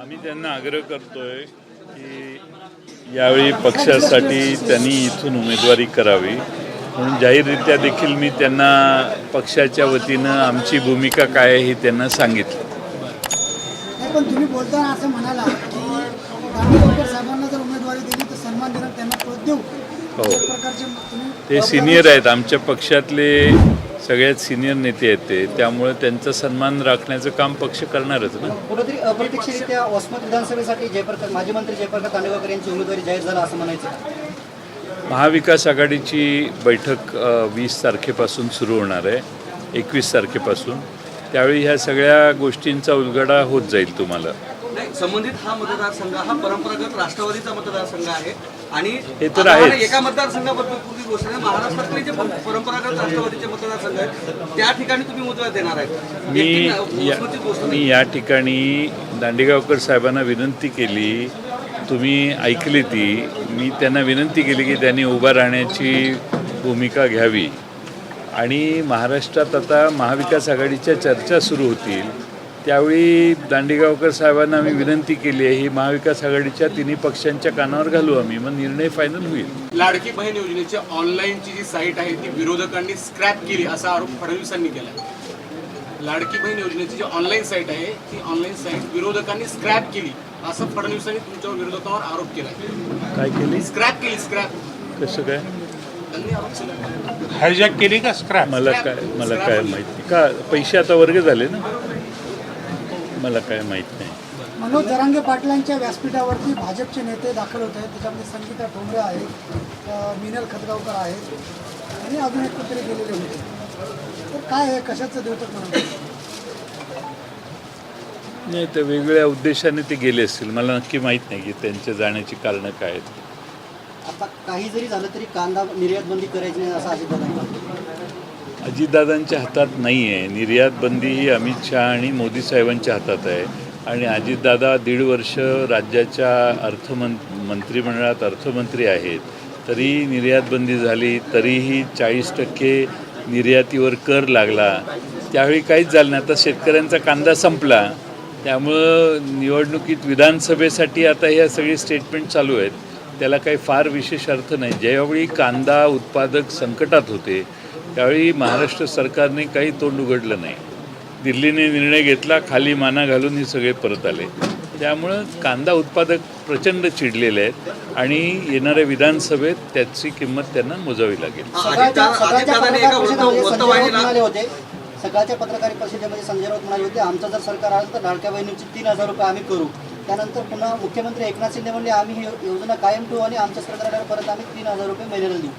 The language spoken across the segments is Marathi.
आम्ही त्यांना आग्रह करतोय की यावेळी पक्षासाठी त्यांनी इथून उमेदवारी करावी. म्हणून जाहीररित्या देखील मी त्यांना पक्षाच्या वतीनं आमची भूमिका काय आहे हे त्यांना सांगितलं. पण तुम्ही बोलताना असं म्हणाला की दांडेगावकर साहेबांना जर उमेदवारी दिली तर सन्मान देणार त्यांना पद देऊ. हो. ते सिनियर आहेत. आमच्या पक्षातले सगळ्यात सिनियर नेते आहेत ते. त्यामुळे त्यांचा सन्मान राखण्याचं काम पक्ष करणारच ना. कुठेतरी अप्रत्यक्षरित्या वसमत विधानसभेसाठी जयप्रकाश माजी मंत्री जयप्रकाश दांडेगावकर यांची उमेदवारी जाहीर झाला असं म्हणायचं महाविकास आघाडीची बैठक वीस तारखेपासून सुरू होणार आहे. एकवीस तारखेपासून. त्यावेळी ह्या सगळ्या गोष्टींचा उलगडा होत जाईल तुम्हाला. संबंधित हा मतदारसंघ हा परंपरागत राष्ट्रवादीचा मतदारसंघ आहे आणि हे तर हा आहेच. एका मतदारसंघाबद्दल गोष्ट आहे महाराष्ट्रातले जे पर- परंपरागत राष्ट्रवादीचे मतदारसंघ आहेत त्या ठिकाणी तुम्ही देणार आहेत. मी या ठिकाणी दांडेगावकर साहेबांना विनंती केली. तुम्ही ऐकली ती. मी त्यांना विनंती केली की त्यांनी उभा राहण्याची भूमिका घ्यावी. आणि महाराष्ट्रात आता महाविकास आघाडीच्या चर्चा सुरू होतील. त्यावेळी दांडेगावकर साहेबांना आम्ही विनंती केली आहे ही महाविकास आघाडीच्या तिन्ही पक्षांच्या कानावर घालू आम्ही मग निर्णय फायनल होईल. लाडकी बहीण योजनेची ऑनलाईनची जी साईट आहे ती विरोधकांनी स्क्रॅप केली असा आरोप फडणवीसांनी केला. लाडकी बहीण योजनेची जी ऑनलाईन साईट आहे ती ऑनलाईन साईट विरोधकांनी स्क्रॅप केली असं फडणवीसांनी तुमच्या विरोधकावर आरोप केला. काय केली? स्क्रॅप केली स्क्रॅप कसं काय? हायजॅक केली. का स्क्रॅप मला काय मला काय माहिती. का पैसे आता वर्ग झाले ना? मला काय माहीत नाही. मनोज जरांगे पाटलांच्या व्यासपीठावरती भाजपचे नेते दाखल होत आहेत. त्याच्यामध्ये संगीता ठोंबरे आहेत अ, मिनल खतगावकर आहेत आणि अजून एक कुठेतरी गेलेले होते. तर काय आहे कशाचं देवतक म्हणून नाही तर वेगवेगळ्या उद्देशाने ते गेले असतील. मला नक्की माहीत नाही की त्यांच्या जाण्याची कारणं काय आहेत. आता काही जरी झालं तरी कांदा निर्यात बंदी करायची नाही असं अजित अजितदादांच्या हातात नाही आहे निर्यात बंदी ही अमित शहा आणि मोदी साहेबांच्या हातात आहे. आणि अजितदादा दीड वर्ष राज्याच्या अर्थमं मंत्रिमंडळात अर्थमंत्री आहेत. तरी निर्यात बंदी झाली तरीही चाळीस टक्के निर्यातीवर कर लागला. त्यावेळी काहीच झालं नाही. आता शेतकऱ्यांचा कांदा संपला. त्यामुळं निवडणुकीत विधानसभेसाठी आता ह्या सगळी स्टेटमेंट चालू आहेत. त्याला काही फार विशेष अर्थ नाही. ज्यावेळी कांदा उत्पादक संकटात होते त्यावेळी महाराष्ट्र सरकारने काही तोंड उघडलं नाही. दिल्लीने निर्णय घेतला खाली माना घालून हे सगळे परत आले. त्यामुळं कांदा उत्पादक प्रचंड चिडलेले आहेत आणि येणाऱ्या विधानसभेत त्याची किंमत त्यांना मोजावी लागेल. सकाळच्या पत्रकार परिषदेमध्ये संजय राऊत म्हणाले होते. सकाळच्या पत्रकार परिषदेमध्ये संजय राऊत म्हणाले होते आमचं जर सरकार आलं तर लाडक्या बहिणीची तीन हजार रुपये आम्ही करू. त्यानंतर पुन्हा मुख्यमंत्री एकनाथ शिंदे म्हणले आम्ही ही योजना कायम ठेवू आणि आमच्या सरकार आल्यावर परत आम्ही तीन हजार रुपये महिन्याला देऊ.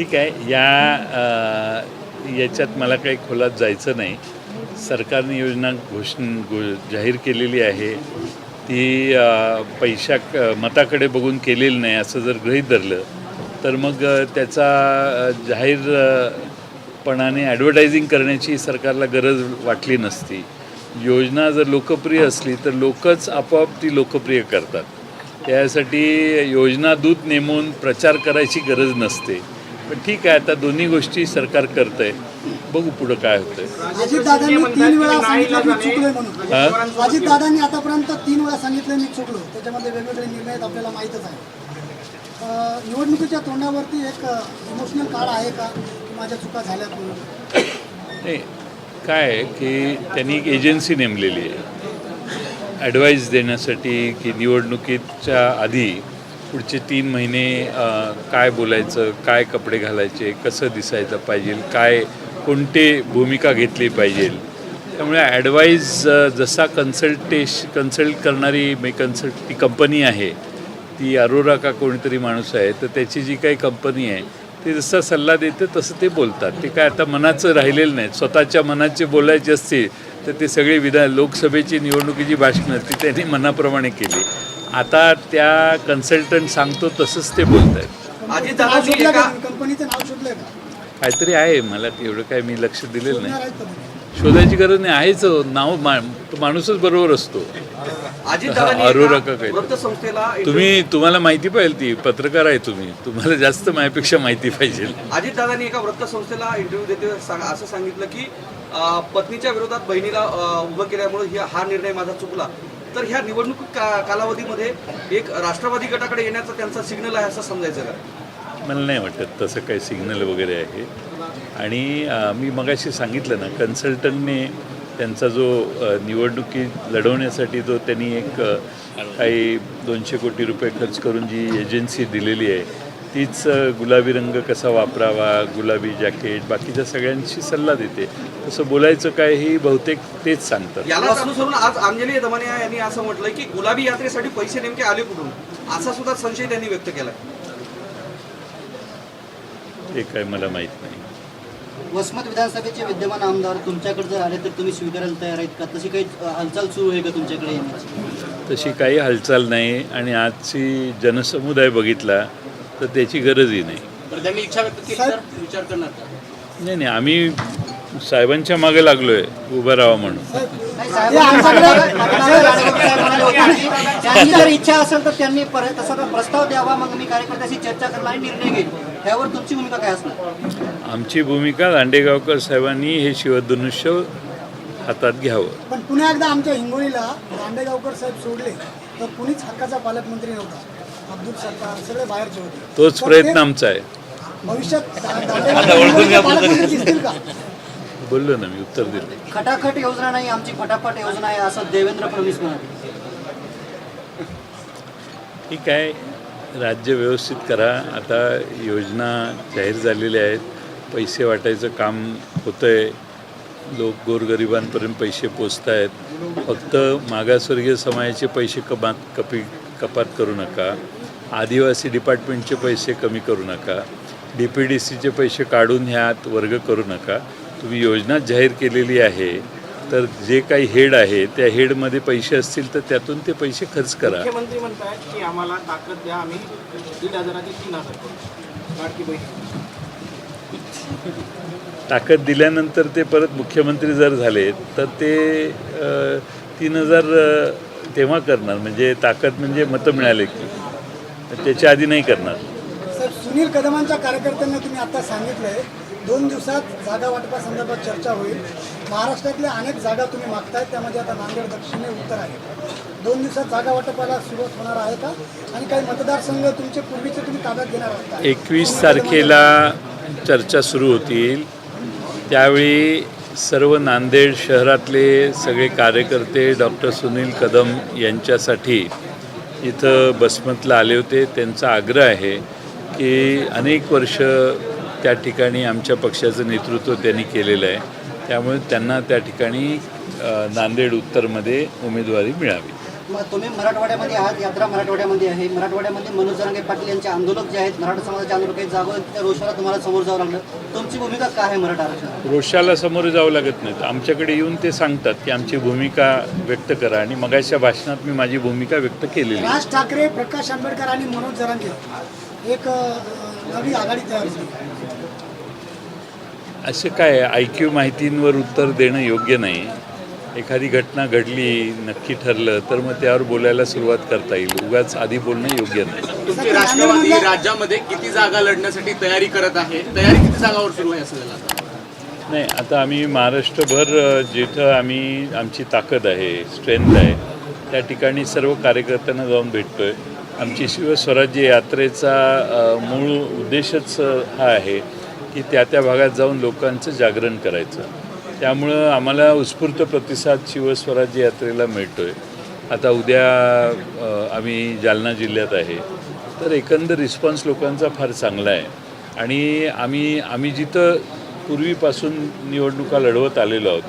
ठीक आहे. या याच्यात मला काही खोलात जायचं नाही. सरकारने योजना घोष घो जाहीर केलेली आहे. ती पैशा मताकडे बघून केलेली नाही असं जर गृहीत धरलं तर मग त्याचा जाहीरपणाने ॲडव्हर्टायझिंग करण्याची सरकारला गरज वाटली नसती. योजना जर लोकप्रिय असली तर लोकच आपोआप ती लोकप्रिय करतात. त्यासाठी योजना दूत नेमून प्रचार करायची गरज नसते. पण ठीक आहे आता दोन्ही गोष्टी सरकार करत आहे बघू पुढं काय होतंय. अजितदादांनी तीन वेळा सांगितलं मी चुकलोय म्हणून? अजितदादांनी आतापर्यंत तीन वेळा सांगितलं मी चुकलो. त्याच्यामध्ये वेगवेगळे निर्णय आपल्याला माहीतच आहे. निवडणुकीच्या तोंडावरती एक इमोशनल काळ आहे का? माझ्या चुका म्हणून? नाही काय आहे की त्यांनी एक एजन्सी नेमलेली आहे. ॲडवाईस देण्यासाठी की निवडणुकीच्या आधी पुढचे तीन महिने काय बोलायचं काय कपडे घालायचे कसं दिसायचं पाहिजे काय कोणते भूमिका घेतली पाहिजे. त्यामुळे ॲडवाईज जसा कन्सल्टेश कन्सल्ट करणारी मी कन्सल्ट ती कंपनी आहे. ती अरोरा का कोणीतरी माणूस आहे तर त्याची जी काही कंपनी आहे ते जसा सल्ला देते तसं ते बोलतात. ते काय आता मनाचं राहिलेलं नाही. स्वतःच्या मनाचे बोलायचे असतील तर ते सगळे विधान लोकसभेची निवडणुकीची भाषणं ती त्यांनी मनाप्रमाणे केली. आता त्या कन्सल्टंट सांगतो तसंच ते बोलत आहेत काहीतरी आहे मला एवढं काय मी लक्ष दिलेलं नाही? शोधायची गरज नाही आहेच हो. नाव माणूसच बरोबर असतो. अरोरा एका का काय? वृत्तसंस्थेला तुम्ही तुम्हाला माहिती पाहिजे ती पत्रकार आहे तुम्ही. तुम्हाला जास्त माझ्यापेक्षा माहिती पाहिजे. अजितदादांनी एका वृत्तसंस्थेला इंटरव्ह्यू देते सांग- असं सांगितलं की पत्नीच्या विरोधात बहिणीला उभं केल्यामुळे ही- हा निर्णय माझा चुकला. तर ह्या निवडणूक का कालावधीमध्ये एक राष्ट्रवादी गटाकडे येण्याचा त्यांचा सिग्नल आहे असं समजायचं का? मला नाही वाटत तसं काही सिग्नल वगैरे आहे. आणि मी मगाशी सांगितलं ना कन्सल्टंटने त्यांचा जो निवडणुकी लढवण्यासाठी जो त्यांनी एक काही दोनशे कोटी रुपये खर्च करून जी एजन्सी दिलेली आहे तीच गुलाबी रंग कसा वापरावा गुलाबी जॅकेट बाकीच्या सगळ्यांशी सल्ला देते. तसं बोलायचं काय ही बहुतेक तेच सांगतात. यालाच अनुसरून आज अंजली दमानिया यांनी असं म्हटलंय की गुलाबी यात्रेसाठी पैसे नेमके आले कुठून? असा सुद्धा संशय त्यांनी व्यक्त केलाय. ते काय मला माहीत नाही. वसमत विधानसभेचे विद्यमान आमदार तुमच्याकडे जर आले तर तुम्ही स्वीकारायला तयार आहेत का? तशी काही हालचाल सुरू आहे का तुमच्याकडे तशी काही हालचाल नाही आणि आजची जनसमुदाय बघितला तर त्याची गरजही नाही. त्यांनी इच्छा व्यक्त केली तर विचार करणार नाही नाही आम्ही साहेबांच्या मागे लागलो आहे उभं राहा म्हणून. जर इच्छा असेल तर त्यांनी प्रस्ताव द्यावा मग मी कार्यकर्त्याशी चर्चा करणार आणि निर्णय घेईल. त्यावर तुमची भूमिका काय असणार? आमची भूमिका दांडेगावकर साहेबांनी हे शिवधनुष्य हातात घ्यावं. पण पुन्हा एकदा आमच्या हिंगोलीला दांडेगावकर साहेब सोडले तर कुणीच हक्काचा पालकमंत्री नव्हता. अब्दुल सत्तार सगळे बाहेरचे होते. तोच प्रयत्न आमचा आहे. भविष्यात बोललो ना मी उत्तर दिलं. खटाखट योजना नाही आमची फटाफट योजना आहे असं देवेंद्र फडणवीस म्हणाले. ठीक आहे राज्य व्यवस्थित करा आता योजना जाहीर झालेल्या आहेत पैसे वाटायचं काम होतं आहे लोक गोरगरिबांपर्यंत पैसे पोचत आहेत फक्त मागासवर्गीय समाजाचे पैसे कमात कपी कपात करू नका आदिवासी डिपार्टमेंटचे पैसे कमी करू नका डी पी डी सीचे पैसे काढून ह्यात वर्ग करू नका तुम्ही योजना जाहीर केलेली आहे तर जे काही हेड आहे त्या हेडमध्ये पैसे असतील तर त्यातून ते पैसे खर्च करा. मुख्यमंत्री म्हणतायत की आम्हाला ताकद द्या आम्ही दीड हजाराचे तीन हजार ताकद दिल्यानंतर ते परत मुख्यमंत्री जर झाले तर ते तीन हजार तेव्हा करणार. म्हणजे ताकद म्हणजे मतं मिळाले की. त्याच्या आधी नाही करणार. साहेब सुनील कदमांच्या कार्यकर्त्यांना तुम्ही आता सांगितलंय दोन दिवसात जागा वाटपासंदर्भात चर्चा होईल. महाराष्ट्रातल्या अनेक जागा तुम्ही मागताय त्यामध्ये आता नांदेड दक्षिण उत्तर आहे. दोन दिवसात जागा वाटपाला सुरुवात होणार आहे का? आणि काही मतदारसंघ तुमचे पूर्वीचे तुम्ही ताब्यात घेणार आहात एकवीस तारखेला चर्चा सुरू होतील. त्यावेळी सर्व नांदेड शहरातले सगळे कार्यकर्ते डॉक्टर सुनील कदम यांच्यासाठी इथं बसमतला आले होते. त्यांचा आग्रह आहे की अनेक वर्ष त्या ठिकाणी आमच्या पक्षाचं नेतृत्व त्यांनी केलेलं आहे. त्यामुळे त्यांना त्या ठिकाणी नांदेड उत्तरमध्ये उमेदवारी मिळावी. मग तुम्ही मराठवाड्यामध्ये आहात यात्रा मराठवाड्यामध्ये आहे. मराठवाड्यामध्ये मनोज जरांगे पाटील यांचे आंदोलक जे आहेत मराठा समाजाचे आंदोलक आहेत जागो त्या रोषाला तुम्हाला समोर जावं लागलं. तुमची भूमिका काय आहे मराठा आरक्षणात? रोषाला समोर जावं लागत नाही. आमच्याकडे येऊन ते सांगतात की आमची भूमिका व्यक्त करा. आणि मगाच्या भाषणात मी माझी भूमिका व्यक्त केलेली आहे. राज ठाकरे प्रकाश आंबेडकर आणि मनोज जरांगे एक नवी आघाडी तयार झाली. असं काय आय क्यू माहितींवर उत्तर देणं योग्य नाही? एखादी घटना घडली नक्की ठरलं तर मग त्यावर बोलायला सुरुवात करता येईल. उगाच आधी बोलणं योग्य नाही. तुमची राष्ट्रवादी राज्यामध्ये किती जागा लढण्यासाठी तयारी करत आहे? तयारी किती जागावर सुरू आहे असं नाही आता आम्ही महाराष्ट्रभर जिथं आम्ही आमची ताकद आहे स्ट्रेंथ आहे त्या ठिकाणी सर्व कार्यकर्त्यांना जाऊन भेटतो आहे आमची शिवस्वराज्य यात्रेचा मूळ उद्देशच हा आहे की त्या त्या भागात जाऊन लोकांचं जागरण करायचं. त्यामुळं आम्हाला उत्स्फूर्त प्रतिसाद शिवस्वराज्य यात्रेला मिळतो आहे आता उद्या आम्ही जालना जिल्ह्यात आहे. तर एकंदर रिस्पॉन्स लोकांचा फार चांगला आहे. आणि आम्ही आम्ही जिथं पूर्वीपासून निवडणुका लढवत आलेलो आहोत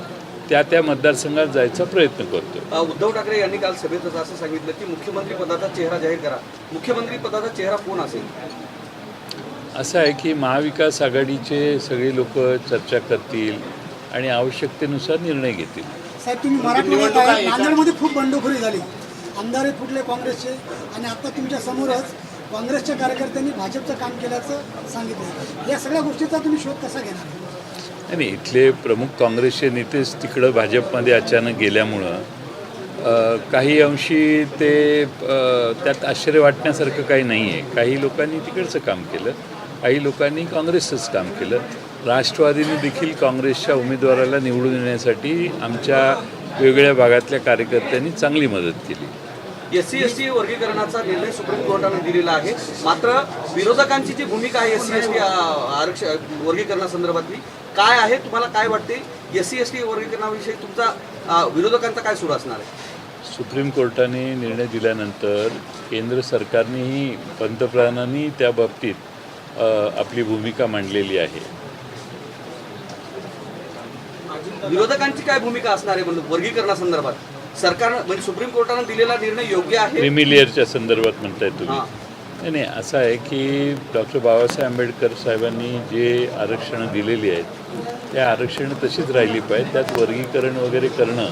त्या त्या मतदारसंघात जायचा प्रयत्न करतो उद्धव ठाकरे यांनी काल सभेत असं सांगितलं की मुख्यमंत्री पदाचा चेहरा जाहीर करा. मुख्यमंत्री पदाचा चेहरा कोण असेल? असं आहे की महाविकास आघाडीचे सगळे लोक चर्चा करतील आणि आवश्यकतेनुसार निर्णय घेतील. साहेब तुम्ही मराठवाड्यात आहे नांदेडमध्ये खूप बंडखोरी झाली. आमदारही फुटले काँग्रेसचे आणि आता तुमच्या समोरच काँग्रेसच्या कार्यकर्त्यांनी भाजपचं काम केल्याचं सांगितलं. या सगळ्या गोष्टीचा तुम्ही शोध कसा घेणार? आणि इथले प्रमुख काँग्रेसचे नेतेच तिकडं भाजपमध्ये अचानक गेल्यामुळं काही अंशी ते त्यात आश्चर्य वाटण्यासारखं काही नाही आहे काही लोकांनी तिकडचं काम केलं. काही लोकांनी काँग्रेसचंच काम केलं. राष्ट्रवादीने देखील काँग्रेसच्या उमेदवाराला निवडून येण्यासाठी आमच्या वेगवेगळ्या भागातल्या कार्यकर्त्यांनी चांगली मदत केली. एस सी एस टी वर्गीकरणाचा निर्णय सुप्रीम कोर्टाने दिलेला आहे. मात्र विरोधकांची जी भूमिका आहे एस सी एस टी आरक्षण वर्गीकरणासंदर्भातली काय आहे? तुम्हाला काय वाटते? एस सी एस टी वर्गीकरणाविषयी तुमचा विरोधकांचा काय सूर असणार आहे? सुप्रीम कोर्टाने निर्णय दिल्यानंतर केंद्र सरकारनेही पंतप्रधानांनी त्या बाबतीत आपली भूमिका मांडलेली आहे. विरोधकांची काय भूमिका असणार आहे म्हणजे वर्गीकरणासंदर्भात. सरकार म्हणजे सुप्रीम कोर्टाने दिलेला निर्णय योग्य आहे? क्रिमिलियरच्या संदर्भात म्हणताय तुम्ही. नाही नाही असं आहे की डॉक्टर बाबासाहेब आंबेडकर साहेबांनी जे आरक्षणं दिलेली आहेत त्या आरक्षणं तशीच राहिली पाहिजे त्यात वर्गीकरण वगैरे करणं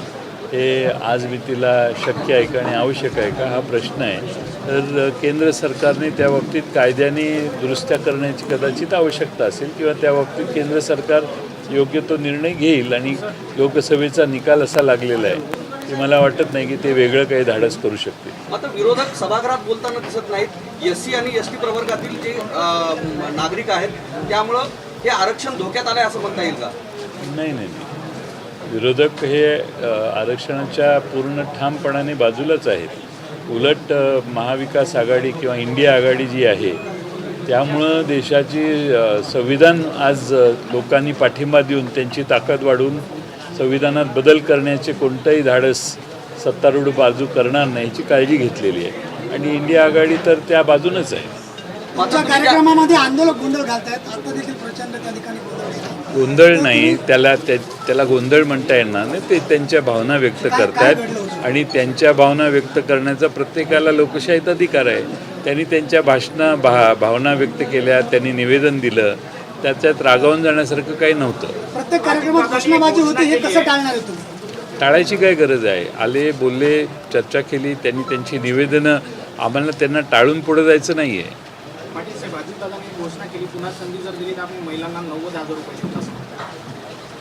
हे आज मितीला शक्य आहे का आणि आवश्यक आहे का हा प्रश्न आहे. तर केंद्र सरकारने त्या बाबतीत कायद्याने दुरुस्त्या करण्याची कदाचित आवश्यकता असेल किंवा त्या बाबतीत केंद्र सरकार योग्य तो निर्णय घेईल आणि लोकसभेचा निकाल असा लागलेला आहे. की मला वाटत नाही की ते वेगळं काही धाडस करू शकतील. मात्र विरोधक सभागृहात बोलताना दिसत नाहीत. एस सी आणि एस टी प्रवर्गातील जे नागरिक आहेत त्यामुळं हे आरक्षण धोक्यात आलंय असं म्हणता येईल का? नाही नाही. विरोधक हे आरक्षणाच्या पूर्ण ठामपणाने बाजूलाच आहेत. उलट महाविकास आघाडी किंवा इंडिया आघाडी जी आहे त्यामुळं देशाची संविधान आज लोकांनी पाठिंबा देऊन त्यांची ताकद वाढवून संविधानात बदल करण्याचे कोणतंही धाडस सत्तारूढ बाजू करणार नाही याची काळजी घेतलेली आहे. आणि इंडिया आघाडी तर त्या बाजूनच आहे. कार्यक्रमामध्ये आंदोलक गोंधळ घालतायत. आता देखील प्रचंड त्या ठिकाणी गोंधळ नाही त्याला त्या त्याला गोंधळ म्हणता येणार नाही ते त्यांच्या भावना व्यक्त करतायत? आणि त्यांच्या भावना व्यक्त करण्याचा प्रत्येकाला लोकशाहीत अधिकार आहे. त्यांनी त्यांच्या भाषणा भा भावना व्यक्त केल्या त्यांनी निवेदन दिलं. त्याच्यात रागावून जाण्यासारखं काही नव्हतं. प्रत्येक कार्यक्रमात घोषणाबाजी होती हे कसं टाळणार आहे तुम्ही? टाळायची काय गरज आहे? आले बोलले चर्चा केली त्यांनी त्यांची निवेदनं आम्हाला त्यांना टाळून पुढे जायचं नाही आहे घोषणा केली पुन्हा संधी जर दिली तर आम्ही महिलांना नव्वद हजार रुपये देऊ.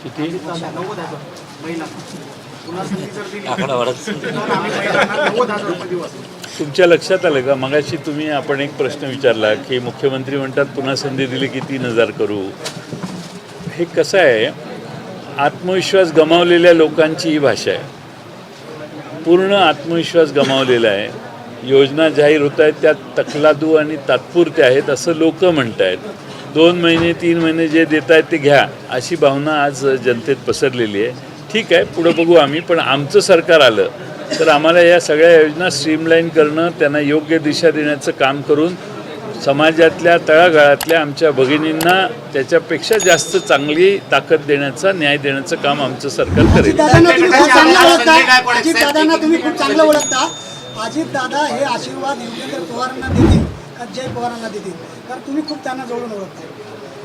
किती? नव्वद हजार महिलांना पुन्हा संधी जर दिली तर आम्ही महिलांना नव्वद हजार रुपये देऊ असं. तुमच्या लक्षात आलं का? मगाशी तुम्ही आपण एक प्रश्न विचारला की मुख्यमंत्री म्हणतात पुन्हा संधी दिली की तीन हजार करू. हे कसं आहे? आत्मविश्वास गमावलेल्या लोकांची ही भाषा आहे. पूर्ण आत्मविश्वास गमावलेला आहे. योजना जाहीर होत आहेत त्या तकलादू आणि तात्पुरत्या आहेत असं लोक म्हणत आहेत दोन महिने तीन महिने जे देत आहेत ते घ्या अशी भावना आज जनतेत पसरलेली आहे. ठीक आहे पुढं बघू आम्ही पण आमचं सरकार आलं तर आम्हाला या सगळ्या योजना स्ट्रीमलाईन करणं त्यांना योग्य दिशा देण्याचं काम करून समाजातल्या तळागाळातल्या आमच्या भगिनींना त्याच्यापेक्षा जास्त चांगली ताकद देण्याचा न्याय देण्याचं काम आमचं सरकार करेल. अजित दादा हे आशीर्वाद युगेंद्र पवारांना देतील का जय पवारांना देतील? कारण तुम्ही खूप त्यांना जवळून ओळखता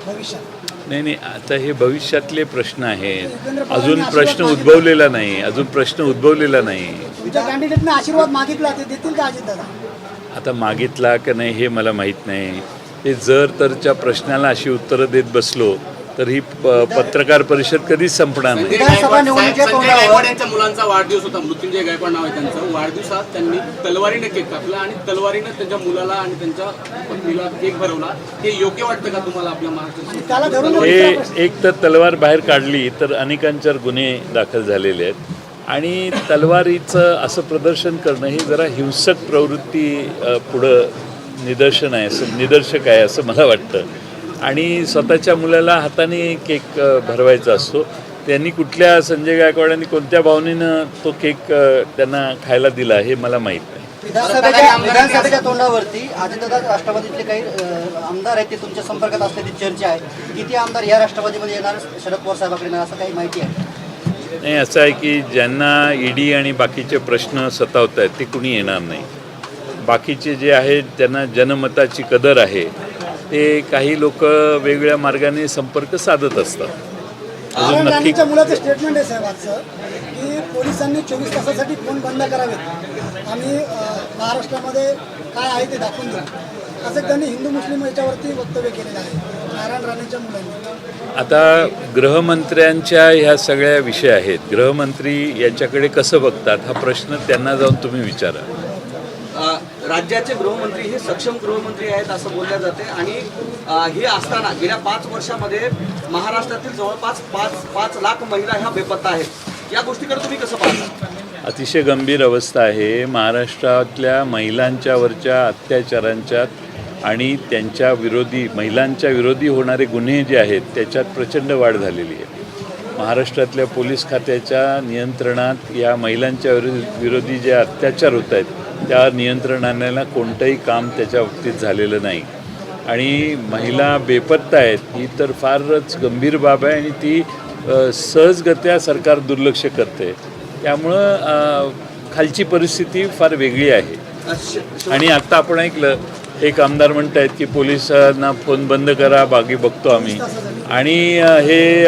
भविष्यात. नाही नाही आता हे भविष्यातले प्रश्न आहेत. अजून प्रश्न. उद्भवलेला नाही अजून प्रश्न उद्भवलेला नाही. तुमच्या कॅन्डिडेटने आशीर्वाद मागितला ते देतील का अजित दादा आता मागितला का नाही हे मला माहीत नाही. ते जर तरच्या प्रश्नाला अशी उत्तरं देत बसलो तर ही प- पत्रकार परिषद कधीच संपणार नाही. मुलांचा वाढदिवस होता. मृत्युंजय गायकवाड नाव आहे त्यांचं. वाढदिवसात त्यांनी तलवारीने केक कापला आणि तलवारीनं त्यांच्या मुलाला आणि त्यांच्या पत्नीला केक भरवला. हे योग्य वाटतं का तुम्हाला आपल्या महाराष्ट्रात हे एक तर तलवार बाहेर काढली तर अनेकांच्यावर गुन्हे दाखल झालेले आहेत. आणि तलवारीचं असं प्रदर्शन करणं ही जरा हिंसक प्रवृत्ती पुढं निदर्शन आहे असं निदर्शक आहे असं मला वाटतं. आणि स्वतःच्या मुलाला हाताने केक भरवायचा असतो. त्यांनी कुठल्या संजय गायकवाडांनी कोणत्या भावनेनं तो केक त्यांना खायला दिला हे मला माहीत नाही. विधानसभेच्या तोंडावरती राष्ट्रवादीतले काही आमदार आहेत ते तुमच्या संपर्कात असल्याची चर्चा आहे. किती आमदार या राष्ट्रवादीमध्ये येणार? शरद पवार साहेबाकडे येणार असं काही माहिती आहे? नाही असं आहे की ज्यांना ईडी आणि बाकीचे प्रश्न सतावत आहेत ते कुणी येणार नाही. बाकीचे जे आहेत त्यांना जनमताची कदर आहे. ते काही लोक वेगवेगळ्या मार्गाने संपर्क साधत असतात. अजून नक्की मुलाचं स्टेटमेंट आहे साहेब आजचं की पोलिसांनी चोवीस तासासाठी फोन बंद करावेत. अं, महाराष्ट्रामध्ये काय आहे ते दाखवून देऊ. असं त्यांनी हिंदू मुस्लिम याच्यावरती वक्तव्य केलेलं आहे नारायण राणेच्या मुलांनी. आता गृहमंत्र्यांच्या ह्या सगळ्या विषय आहेत. गृहमंत्री याच्याकडे कसं बघतात? हा प्रश्न त्यांना जाऊन तुम्ही विचारा. राज्याचे गृहमंत्री हे सक्षम गृहमंत्री आहेत असं बोलल्या जाते. आणि हे असताना गेल्या पाच वर्षामध्ये महाराष्ट्रातील जवळपास पाच पाच लाख महिला ह्या बेपत्ता आहेत. या गोष्टीकडे तुम्ही कसं पाहता? अतिशय गंभीर अवस्था आहे. महाराष्ट्रातल्या महिलांच्यावरच्या अत्याचारांच्या आणि त्यांच्या विरोधी महिलांच्या विरोधी होणारे गुन्हे जे आहेत त्याच्यात प्रचंड वाढ झालेली आहे. महाराष्ट्रातल्या पोलीस खात्याच्या नियंत्रणात या महिलांच्या विरोधी विरोधी जे अत्याचार होत आहेत त्या नियंत्रणाला कोणतंही काम त्याच्या बाबतीत झालेलं नाही. आणि महिला बेपत्ता आहेत ही तर फारच गंभीर बाब आहे आणि ती सहजगत्या सरकार दुर्लक्ष करते. त्यामुळं खालची परिस्थिती फार वेगळी आहे. आणि आत्ता आपण ऐकलं एक आमदार म्हणत आहेत की पोलिसांना फोन बंद करा बाकी बघतो आम्ही. आणि हे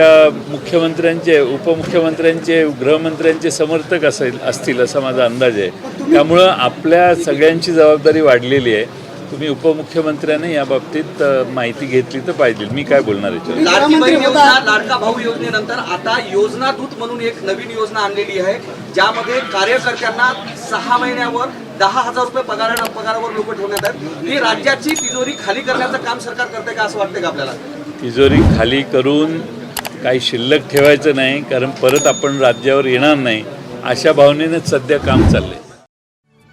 मुख्यमंत्र्यांचे उपमुख्यमंत्र्यांचे गृहमंत्र्यांचे समर्थक असेल असतील असा माझा अंदाज आहे. त्यामुळं आपल्या सगळ्यांची जबाबदारी वाढलेली आहे. तुम्ही उपमुख्यमंत्र्याने या बाबतीत माहिती घेतली तर पाहिजे. मी काय बोलणार याच्यावर? लाडकी गृहमंत्री बहीण होता. योजना लाडका भाऊ योजनेनंतर आता योजना दूत म्हणून एक नवीन योजना आणलेली आहे ज्यामध्ये कार्यकर्त्यांना सहा महिन्यावर दहा हजार रुपये पगार पगारावर लोक ठेवण्यात आहेत. ही राज्याची तिजोरी खाली करण्याचं काम सरकार करते का असं वाटतंय का आपल्याला? तिजोरी खाली करून काही शिल्लक ठेवायचं नाही कारण परत आपण राज्यावर येणार नाही. अशा भावनेनंच सध्या काम चाललंय.